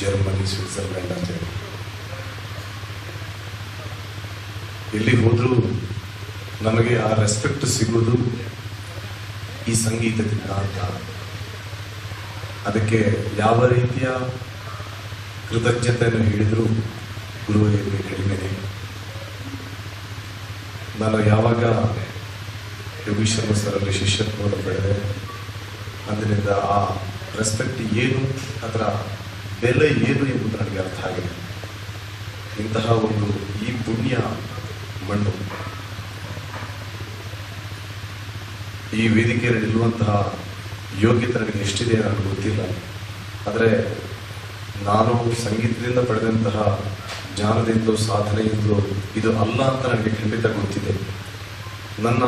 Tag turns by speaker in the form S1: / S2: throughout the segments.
S1: Germany, Switzerland ಅಂತ ಹೇಳಿ. ಎಲ್ಲಿ ಹೋದರೂ ನಮಗೆ ಆ ರೆಸ್ಪೆಕ್ಟ್ ಸಿಗೋದು ಈ ಸಂಗೀತದಿಂದ ಅಂತ. ಅದಕ್ಕೆ ಯಾವ ರೀತಿಯ ಕೃತಜ್ಞತೆಯನ್ನು ಹೇಳಿದರೂ ಗುರುವಿಗೆ ಕಡಿಮೆನೆ. ನಾನು ಯಾವಾಗ ಯೋಗೀಶ್ವರ ಸರಲ್ಲಿ ಶಿಷ್ಯತ್ವವನ್ನು ಪಡೆದೆ, ಅಂದಿನಿಂದ ಆ ರೆಸ್ಪೆಕ್ಟ್ ಏನು? ಅದರ ಬೆಲೆ ಏನು ಎಂಬುದು ನನಗೆ ಅರ್ಥ ಆಗಿದೆ ಇಂತಹ ಒಂದು ಈ ಪುಣ್ಯ ಮಣ್ಣು. ಈ ವೇದಿಕೆಯಲ್ಲಿ ನಿಲ್ಲುವಂತಹ ಯೋಗ್ಯತೆ ನನಗೆ ಎಷ್ಟಿದೆ ನನಗೆ ಗೊತ್ತಿಲ್ಲ. ಆದರೆ ನಾನು ಸಂಗೀತದಿಂದ ಪಡೆದಂತಹ ಜ್ಞಾನದಿಂದಲೂ ಸಾಧನೆಯಿಂದಲೂ ಇದು ಅಲ್ಲ ಅಂತ ನನಗೆ ಖಂಡಿತ ಗೊತ್ತಿದೆ. ನನ್ನ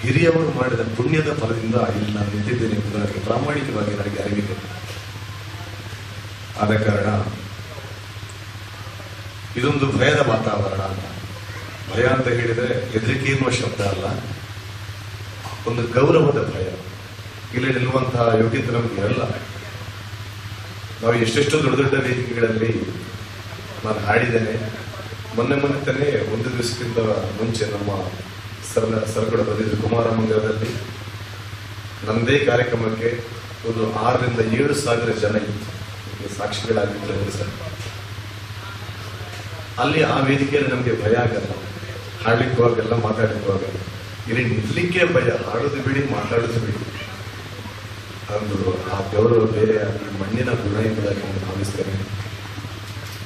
S1: ಹಿರಿಯವರು ಮಾಡಿದ ಪುಣ್ಯದ ಫಲದಿಂದ ಇಲ್ಲಿ ನಾನು ನಿಂತಿದ್ದೇನೆ ಎಂಬುದು ನನಗೆ ಪ್ರಾಮಾಣಿಕವಾಗಿ ನನಗೆ ಅರಿವಿದೆ. ಆದ ಕಾರಣ ಇದೊಂದು ಭಯದ ವಾತಾವರಣ ಅಂತ ಭಯ ಅಂತ ಹೇಳಿದರೆ ಹೆದರಿಕೆ ಎನ್ನುವ ಶಬ್ದ ಅಲ್ಲ. ಒಂದು ಗೌರವದ ಭಯ. ಇಲ್ಲಿ ನಿಲ್ಲುವಂತಹ ಯೋಗ್ಯತೆ ನಮಗೆ ಇರಲ್ಲ ನಾವು ಎಷ್ಟೆಷ್ಟು ದೊಡ್ಡ ದೊಡ್ಡ ವೇದಿಕೆಗಳಲ್ಲಿ ನಾನು ಹಾಡಿದ್ದೇನೆ. ಮೊನ್ನೆ ಮೊನ್ನೆ ತಾನೇ ಒಂದು ದಿವಸಕ್ಕಿಂತ ಮುಂಚೆ ನಮ್ಮ ಸರ್ ಸರ್ಗಡ ಬಂದಿದ್ದು ಕುಮಾರ ಮಂದಿರದಲ್ಲಿ ನಮ್ಮದೇ ಕಾರ್ಯಕ್ರಮಕ್ಕೆ ಒಂದು ಆರರಿಂದ ಏಳು ಸಾವಿರ ಜನ ಇತ್ತು ಸಾಕ್ಷಿಗಳಾಗಿದ್ದರು ಸರ್. ಅಲ್ಲಿ ಆ ವೇದಿಕೆಯಲ್ಲಿ ನಮಗೆ ಭಯ ಆಗಲ್ಲ. ಹಾಡ್ಲಿಕ್ಕೆ ಹೋಗಲ್ಲ ಮಾತಾಡ್ಲಿಕ್ಕೆ ಹೋಗಲ್ಲ ಇಲ್ಲಿ ನಿಲ್ಲಲಿಕ್ಕೆ ಭಯ, ಹಾಡೋದು ಬಿಡಿ, ಮಾತಾಡೋದು ಬಿಡಿ. ಅಂದು ಆ ಗೌರವ ಬೇರೆ ಮಣ್ಣಿನ ಗುಣ ಎಂಬುದಾಗಿ ನಾನು ಭಾವಿಸ್ತೇನೆ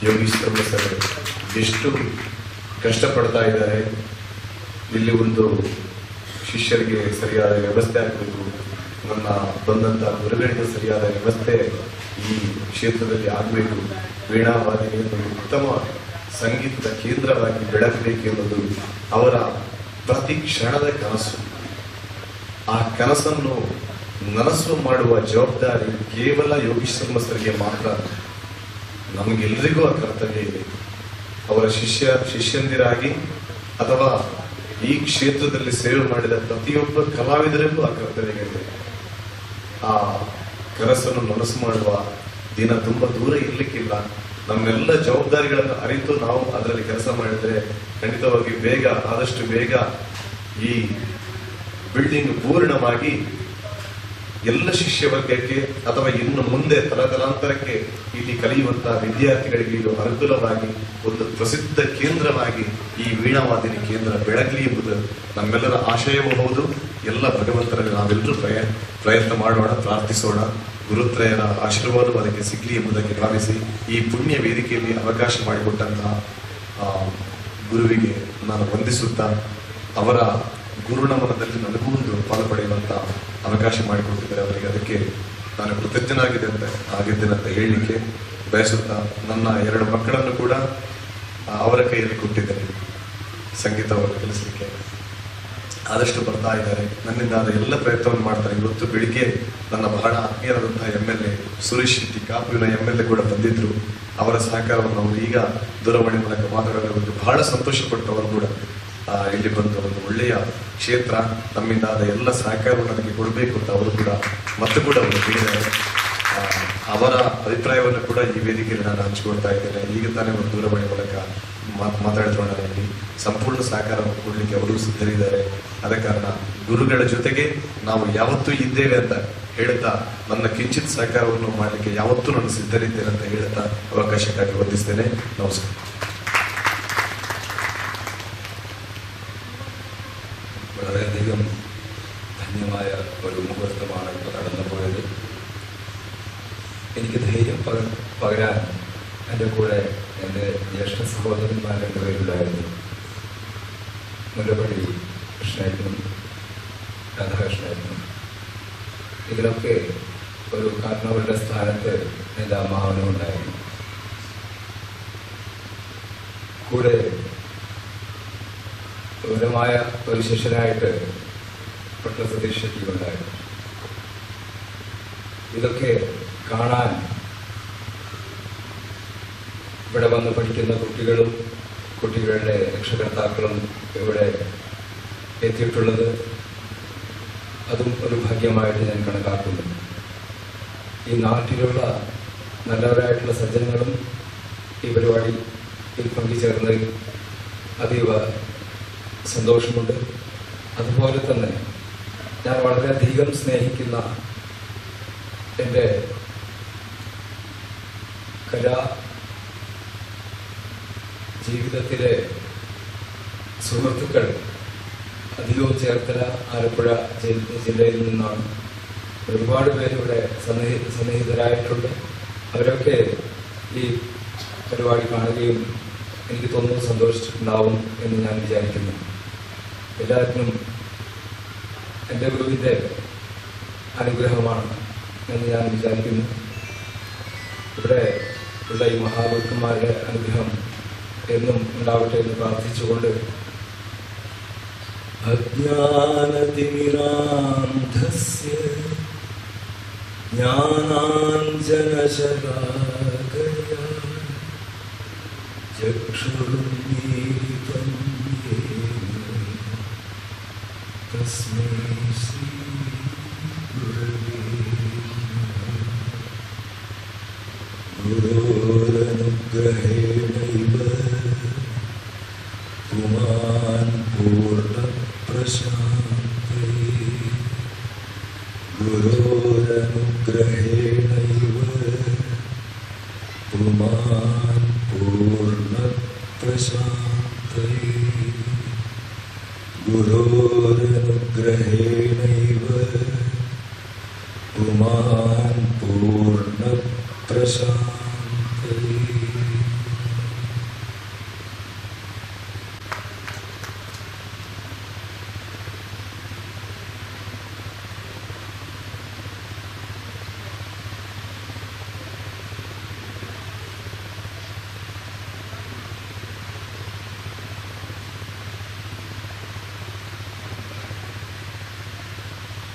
S1: ಯೋಗೀಶ್ವರ ಸರ್ ಎಷ್ಟು ಕಷ್ಟಪಡ್ತಾ ಇದ್ದಾರೆ. ಇಲ್ಲಿ ಒಂದು ಶಿಷ್ಯರಿಗೆ ಸರಿಯಾದ ವ್ಯವಸ್ಥೆ ಆಗಬೇಕು. ನನ್ನ ಬಂದಂತ ಗುರುಗಳಿಗೆ ಸರಿಯಾದ ವ್ಯವಸ್ಥೆ ಈ ಕ್ಷೇತ್ರದಲ್ಲಿ ಆಗಬೇಕು. ವೀಣಾವಾದಿನಿಯನ್ನು ಉತ್ತಮ ಸಂಗೀತದ ಕೇಂದ್ರವಾಗಿ ಬೆಳಗಬೇಕೆಂಬುದು ಅವರ ಪ್ರತಿ ಕ್ಷಣದ ಕನಸು. ಆ ಕನಸನ್ನು ನನಸು ಮಾಡುವ ಜವಾಬ್ದಾರಿ ಕೇವಲ ಯೋಗೀಶ್ ಸರ್ಗೆ ಮಾತ್ರ. ನಮಗೆಲ್ಲರಿಗೂ ಆ ಕರ್ತವ್ಯ ಇದೆ. ಅವರ ಶಿಷ್ಯ, ಶಿಷ್ಯಂದಿರಾಗಿ ಅಥವಾ ಈ ಕ್ಷೇತ್ರದಲ್ಲಿ ಸೇವೆ ಮಾಡಿದ ಪ್ರತಿಯೊಬ್ಬ ಕಲಾವಿದರಿಗೂ ಆ ಕರ್ತವ್ಯ ಇದೆ. ಆ ಕನಸನ್ನು ನನಸು ಮಾಡುವ ದಿನ ತುಂಬಾ ದೂರ ಇರಲಿಕ್ಕಿಲ್ಲ. ನಮ್ಮೆಲ್ಲ ಜವಾಬ್ದಾರಿಗಳನ್ನು ಅರಿತು ನಾವು ಅದರಲ್ಲಿ ಕೆಲಸ ಮಾಡಿದ್ರೆ ಖಂಡಿತವಾಗಿ ಬೇಗ, ಆದಷ್ಟು ಬೇಗ ಈ ಬಿಲ್ಡಿಂಗ್ ಪೂರ್ಣವಾಗಿ ಎಲ್ಲ ಶಿಷ್ಯ ವರ್ಗಕ್ಕೆ ಅಥವಾ ಇನ್ನು ಮುಂದೆ ತಲತಲಾಂತರಕ್ಕೆ ಇಲ್ಲಿ ಕಲಿಯುವಂತಹ ವಿದ್ಯಾರ್ಥಿಗಳಿಗೆ ಇದು ಅನುಕೂಲವಾಗಿ, ಒಂದು ಪ್ರಸಿದ್ಧ ಕೇಂದ್ರವಾಗಿ ಈ ವೀಣಾವಾದಿನಿ ಕೇಂದ್ರ ಬೆಳಗಲಿ ಎಂಬುದು ನಮ್ಮೆಲ್ಲರ ಆಶಯವೂ ಹೌದು. ಎಲ್ಲ ಭಗವಂತರಲ್ಲಿ ನಾವೆಲ್ಲರೂ ಪ್ರಯ ಪ್ರಯತ್ನ ಮಾಡೋಣ, ಪ್ರಾರ್ಥಿಸೋಣ. ಗುರುತ್ರಯರ ಆಶೀರ್ವಾದವು ಅದಕ್ಕೆ ಸಿಗಲಿ ಎಂಬುದಕ್ಕೆ ಭಾವಿಸಿ ಈ ಪುಣ್ಯ ವೇದಿಕೆಯಲ್ಲಿ ಅವಕಾಶ ಮಾಡಿಕೊಟ್ಟಂತಹ ಗುರುವಿಗೆ ನಾನು ವಂದಿಸುತ್ತಾ, ಅವರ ಗುರುನಮನದಲ್ಲಿ ನನಗೂ ಒಂದು ಪಾಲು ಪಡೆಯುವಂಥ ಅವಕಾಶ ಮಾಡಿಕೊಟ್ಟಿದ್ದಾರೆ. ಅವರಿಗೆ ಅದಕ್ಕೆ ನಾನು ಕೃತಜ್ಞನಾಗಿದೆ ಅಂತ, ಆಗಿದ್ದೇನೆ ಅಂತ ಹೇಳಲಿಕ್ಕೆ ಬಯಸುತ್ತಾ, ನನ್ನ ಎರಡು ಮಕ್ಕಳನ್ನು ಕೂಡ ಅವರ ಕೈಯಲ್ಲಿ ಕೊಟ್ಟಿದ್ದೇನೆ. ಸಂಗೀತವನ್ನು ಕಲಿಸಲಿಕ್ಕೆ ಆದಷ್ಟು ಬರ್ತಾ ಇದ್ದಾರೆ. ನನ್ನಿಂದ ಆದ ಎಲ್ಲ ಪ್ರಯತ್ನವನ್ನು ಮಾಡ್ತಾರೆ. ಇವತ್ತು ಬೆಳಿಗ್ಗೆ ನನ್ನ ಬಹಳ ಆತ್ಮೀಯರಾದಂತಹ M L A Suresh Shetty, ಕಾಪುವಿನ M L A ಕೂಡ ಬಂದಿದ್ರು. ಅವರ ಸಹಕಾರವನ್ನು ಅವರು ಈಗ ದೂರವಾಣಿ ಮೂಲಕ ಮಾತಾಡಲು ಬಹಳ ಸಂತೋಷಪಟ್ಟು ಅವರು ಕೂಡ ಇಲ್ಲಿ ಬಂದ ಒಂದು ಒಳ್ಳೆಯ ಕ್ಷೇತ್ರ, ನಮ್ಮಿಂದ ಆದ ಎಲ್ಲ ಸಹಕಾರವನ್ನು ನನಗೆ ಕೊಡಬೇಕು ಅಂತ ಅವರು ಕೂಡ ಮತ್ತೆ ಕೂಡ ಅವರು ಹೇಳಿದ್ದಾರೆ. ಅವರ ಅಭಿಪ್ರಾಯವನ್ನು ಕೂಡ ಈ ವೇದಿಕೆಯಲ್ಲಿ ನಾನು ಹಂಚಿಕೊಳ್ತಾ ಇದ್ದೇನೆ. ಈಗ ತಾನೇ ಒಂದು ದೂರವಾಣಿ ಮೂಲಕ ಮಾತ್- ಮಾತಾಡಿದ್ರು ನನಗೆ ಸಂಪೂರ್ಣ ಸಹಕಾರವನ್ನು ಕೊಡಲಿಕ್ಕೆ ಅವರು ಸಿದ್ಧರಿದ್ದಾರೆ. ಆದ ಕಾರಣ ಗುರುಗಳ ಜೊತೆಗೆ ನಾವು ಯಾವತ್ತೂ ಇದ್ದೇವೆ ಅಂತ ಹೇಳ್ತಾ ನನ್ನ ಕಿಂಚಿತ್ ಸಹಕಾರವನ್ನು ಮಾಡಲಿಕ್ಕೆ ಯಾವತ್ತೂ ನಾನು ಸಿದ್ಧರಿದ್ದೇನೆ ಅಂತ ಹೇಳ್ತಾ ಅವಕಾಶಕ್ಕಾಗಿ ವಂದಿಸ್ತೇನೆ ನಮಸ್ಕಾರ
S2: വളരെയധികം ധന്യമായ ഒരു മുഹൂർത്തമാണ് ഇപ്പോൾ കടന്നുപോയത് എനിക്ക് ധൈര്യം പക പകരാൻ എൻ്റെ കൂടെ എൻ്റെ ജ്യേഷ്ഠ സഹോദരന്മാർ രണ്ടുപേരുണ്ടായിരുന്നു മുല്ലപ്പള്ളി കൃഷ്ണേട്ടനും രാധാകൃഷ്ണായിരുന്നു. ഇതിലൊക്കെ ഒരു കാരണവരുടെ സ്ഥാനത്ത് എന്റെ അമ്മാവനും ഉണ്ടായിരുന്നു. കൂടെ ഗൗരവമായ ഒരു ശിഷ്യനായിട്ട് ഡോക്ടർ സതീഷ് ഉണ്ടായിരുന്നു. ഇതൊക്കെ കാണാൻ ഇവിടെ വന്ന് പഠിക്കുന്ന കുട്ടികളും കുട്ടികളുടെ രക്ഷകർത്താക്കളും ഇവിടെ എത്തിയിട്ടുള്ളത് അതും ഒരു ഭാഗ്യമായിട്ട് ഞാൻ കണക്കാക്കുന്നു. ഈ നാട്ടിലുള്ള
S3: നല്ലവരായിട്ടുള്ള സജ്ജനങ്ങളും ഈ പരിപാടിയിൽ പങ്കുചേർന്നതിൽ അതീവ സന്തോഷമുണ്ട്. അതുപോലെ തന്നെ ഞാൻ വളരെയധികം സ്നേഹിക്കുന്ന എന്റെ കലാ ജീവിതത്തിലെ സുഹൃത്തുക്കൾ അധികവും ചേർത്തല ആലപ്പുഴ ജില്ലയിൽ നിന്നാണ്. ഒരുപാട് പേര് ഇവിടെ സന്നിഹി സന്നിഹിതരായിട്ടുണ്ട്. അവരൊക്കെ ഈ പരിപാടി കാണുകയും എനിക്ക് തോന്നുന്നു സന്തോഷിച്ചിട്ടുണ്ടാവും എന്ന് ഞാൻ വിചാരിക്കുന്നു. എല്ലാവർക്കും എന്റെ ഗുരുവിന്റെ അനുഗ്രഹമാണ് എന്ന് ഞാൻ വിചാരിക്കുന്നു. ഇവിടെ ഉള്ള ഈ മഹാഗുരുക്കന്മാരുടെ അനുഗ്രഹം എന്നും ഉണ്ടാവട്ടെ എന്ന് പ്രാർത്ഥിച്ചുകൊണ്ട്
S2: अज्ञानतिमिरान्धस्य ज्ञानाञ्जनशलाकया चक्षुर्मीलितं येन तस्मै श्रीगुरवे नमः। गुरोरनुग्रहेणैव पुमान् पूर्णप्रशान्ते गुरोरनुग्रहेणैव पुमान् पूर्णप्रशान्ते गुरोरनुग्रहेणैव पुमान् पूर्णप्रशान्ते